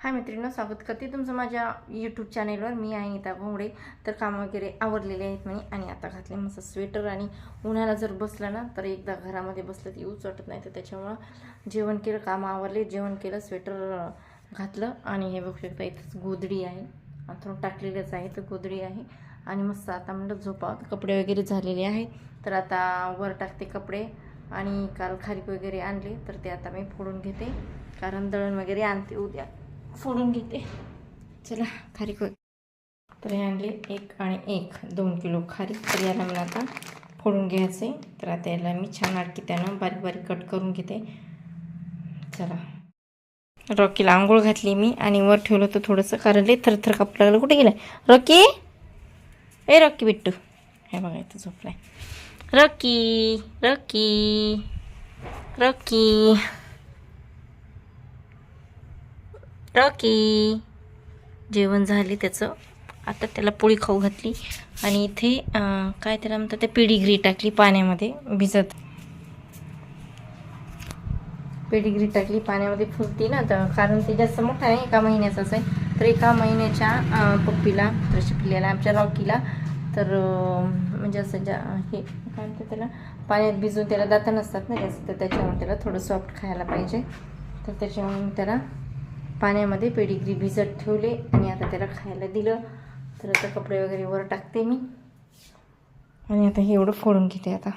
हाय मैत्रिणींनो स्वागत करते तुमचं माझ्या यूट्यूब चॅनेलवर मी आहे नीता भोंगडे तर कामं वगैरे आवरलेले आहेत म्हणे आणि आता घातले मस्त स्वेटर आणि उन्हाळा जर बसलं ना तर एकदा घरामध्ये बसलं तर येऊच वाटत नाही. तर त्याच्यामुळं जेवण केलं कामं आवरले जेवण केलं स्वेटर घातलं. आणि हे बघू शकता इथंच गोधडी आहे. थोडं टाकलेलंच आहे तर गोधडी आहे. आणि मस्त आता म्हणलं झोपावं कपडे वगैरे झालेले आहे. तर आता वर टाकते कपडे आणि काल खारीक वगैरे आणले तर ते आता मी फोडून घेते. कारण दळण वगैरे आणते उद्या. फोडून घेते. चला खारीक कर तर हे आणले एक आणि एक दोन किलो खारी. तर याला मला आता फोडून घ्यायचे तर आता याला मी छान आडकी त्यानं बारीक बारीक कट करून घेते. चला. रॉकीला आंघोळ घातली मी आणि वर ठेवलं होतं थोडंसं. कारण लई थरथर कापू लागलं. कुठे गेलं रॉकी? ए रॉकी बिट्टू. हे बघा इथं झोपलाय. Rocky Rocky Rocky. रॉकी. जेवण झाले त्याचं. आता त्याला पोळी खाऊ घातली. आणि इथे काय त्याला म्हणतात ते पेडिग्री टाकली पाण्यामध्ये भिजत. पेडिग्री टाकली पाण्यामध्ये फुलती ना तर कारण ते जास्त मोठा आहे एका महिन्याचाच आहे तर एका महिन्याच्या पप्पीला तर शिकलेला आमच्या रॉकीला तर म्हणजे असं ज्या हे काय म्हणतात त्याला पाण्यात भिजून त्याला दाता नसतात ना जास्त तर त्याच्यामुळे त्याला थोडं सॉफ्ट खायला पाहिजे. तर त्याच्यामुळे मी त्याला पाण्यामध्ये पेडिग्री भिजत ठेवले आणि आता त्याला खायला दिलं. तर आता कपडे वगैरे वर टाकते मी. आणि आता हे एवढं फोडून घेते आता.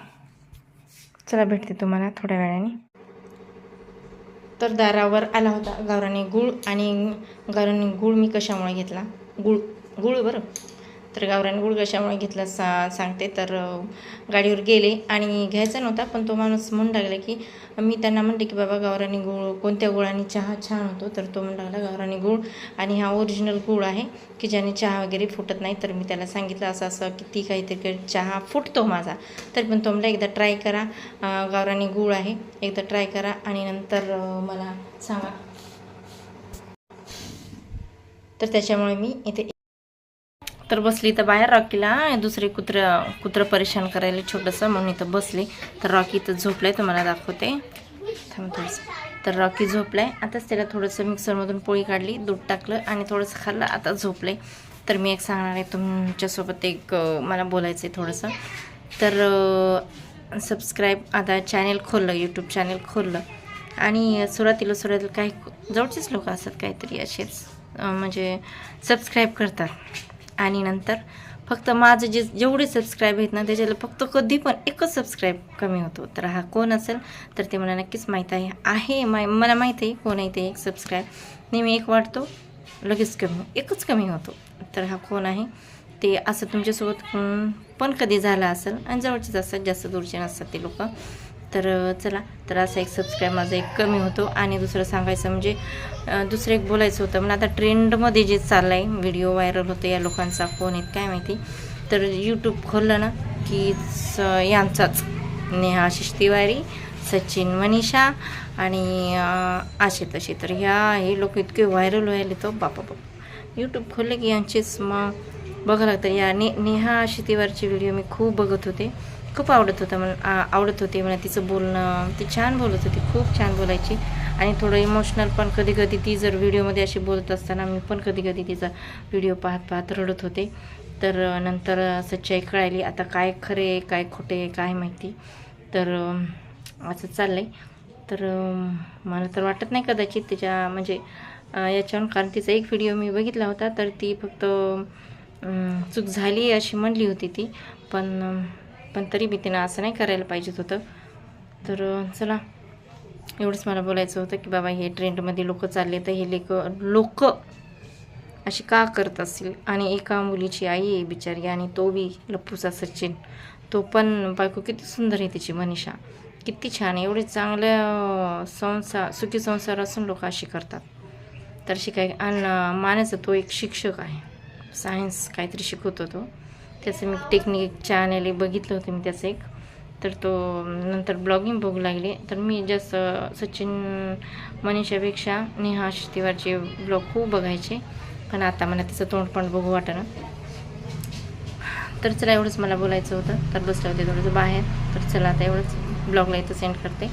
चला भेटते तुम्हाला थोड्या वेळाने. तर दारावर आला होता गावराने गुळ आणि गावराने गुळ मी कशामुळे घेतला? गुळ गुळ बरं. तर गावरान गुळ कशामुळे घेतला सा सांगते. तर गाडीवर गेले आणि घ्यायचा नव्हता पण तो माणूस म्हणू लागला की मी त्यांना म्हणते की बाबा गावरानी गुळ कोणत्या गुळाने चहा छान होतो? तर तो म्हणू लागला गावरानी गुळ आणि हा ओरिजिनल गुळ आहे की ज्याने चहा वगैरे फुटत नाही. तर मी त्याला सांगितलं असं असं किती काहीतरी चहा फुटतो माझा. तर पण तो म्हणला एकदा ट्राय करा गावरानी गुळ आहे एकदा ट्राय करा आणि नंतर मला सांगा. तर त्याच्यामुळे मी इथे तर बसली तर बाहेर रॉकीला. दुसरे कुत्रं कुत्रं परेशान करायला छोटंसं म्हणून इथं बसले. तर रॉकी इथं झोपलं आहे तुम्हाला दाखवते. थांब थोडंसं. तर रॉकी झोपलाय. आताच त्याला थोडंसं मिक्सरमधून पोळी काढली दूध टाकलं आणि थोडंसं खाल्लं. आता झोपले तर मी एक सांगणार आहे तुमच्यासोबत एक मला बोलायचं आहे थोडंसं. तर सबस्क्राईब आता चॅनेल खोललं यूट्यूब चॅनेल खोललं. आणि सुरुवातीला सुरुवातीला काही जवळचेच लोक असतात काहीतरी असेच. म्हणजे सबस्क्राईब करतात. आणि नंतर फक्त माझं जे जेवढे सबस्क्राईब आहेत ना त्याच्याला फक्त कधी पण एकच सबस्क्राईब कमी होतो. तर हा कोण असेल तर ते मला नक्कीच माहीत आहे. आहे मा मला माहीत आहे कोण आहे ते एक सबस्क्राईब नेहमी एक वाटतो लगेच कमी एकच कमी होतो. तर हा कोण आहे ते असं तुमच्यासोबत पण कधी झालं असेल आणि जवळचेच असतात जास्त दूरचे नसतात ते लोक तर चला. तर असा एक सबस्क्राईब माझा एक कमी होतो आणि दुसरं सांगायचं म्हणजे दुसरं एक बोलायचं होतं. मला आता ट्रेंडमध्ये जे चाललं आहे व्हिडिओ व्हायरल होतं या लोकांचा फोन आहेत काय माहिती? तर यूट्यूब खोललं ना की स यांचाच. नेहा आशिष तिवारी सचिन मनीषा आणि असे तसे. तर ह्या हे लोक इतके व्हायरल व्हायले तो बापा बापा. यूट्यूब खोलले की यांचेच मग बघा लागतं. या ने नेहा आशि तिवारीचे व्हिडिओ मी खूप बघत होते. खूप आवडत होतं मला आवडत होते मला तिचं बोलणं. ती छान बोलत होती खूप छान बोलायची. आणि थोडं इमोशनल पण कधी कधी ती जर व्हिडिओमध्ये अशी बोलत असताना मी पण कधी कधी तिचा व्हिडिओ पाहत पाहत रडत होते. तर नंतर सच्चाई कळाली. आता काय खरे आहे काय खोटे आहे काय माहिती. तर असं चाललं आहे तर मला तर वाटत नाही कदाचित तिच्या म्हणजे याच्यावर कारण तिचा एक व्हिडिओ मी बघितला होता. तर ती फक्त चूक झाली अशी म्हणली होती ती. पण पण तरी मी तिनं असं नाही करायला पाहिजेत होतं. तर चला. एवढंच मला बोलायचं होतं की बाबा हे ट्रेंडमध्ये लोक चालले तर हे लेक लोक अशी का करत असतील? आणि एका मुलीची आई आहे बिचारी आणि तो बी लप्पूचा सचिन तो पण बायको किती सुंदर आहे तिची मनीषा. किती छान आहे. एवढे चांगल्या संसार सुखी संसार असून लोक अशी करतात. तर शिकाय आणि मानाचा तो एक शिक्षक आहे. सायन्स काहीतरी शिकवतो तो. त्याचं मी टेक्निक चॅनल बघितलं होतं मी त्याचं एक. तर तो नंतर ब्लॉगिंग बघू लागले. तर मी जास्त सचिन मनीषापेक्षा नेहा तिवारचे ब्लॉग खूप बघायचे. पण आता मला त्याचं तोंड पण बघू वाटणं. तर चला एवढंच मला बोलायचं होतं. तर बसले होते थोडंसं बाहेर. तर चला आता एवढंच. ब्लॉगला इथं सेंड करते.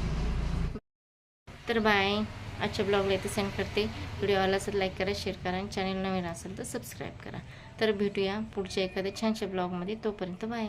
तर बाय आजच्या ब्लॉगला इथे सेंड करते. व्हिडिओ आला असेल लाईक करा शेअर करा आणि चॅनल नवीन असेल तर सबस्क्राईब करा. तर भेटूया पुढच्या एखाद्या छानशा ब्लॉगमध्ये. तोपर्यंत बाय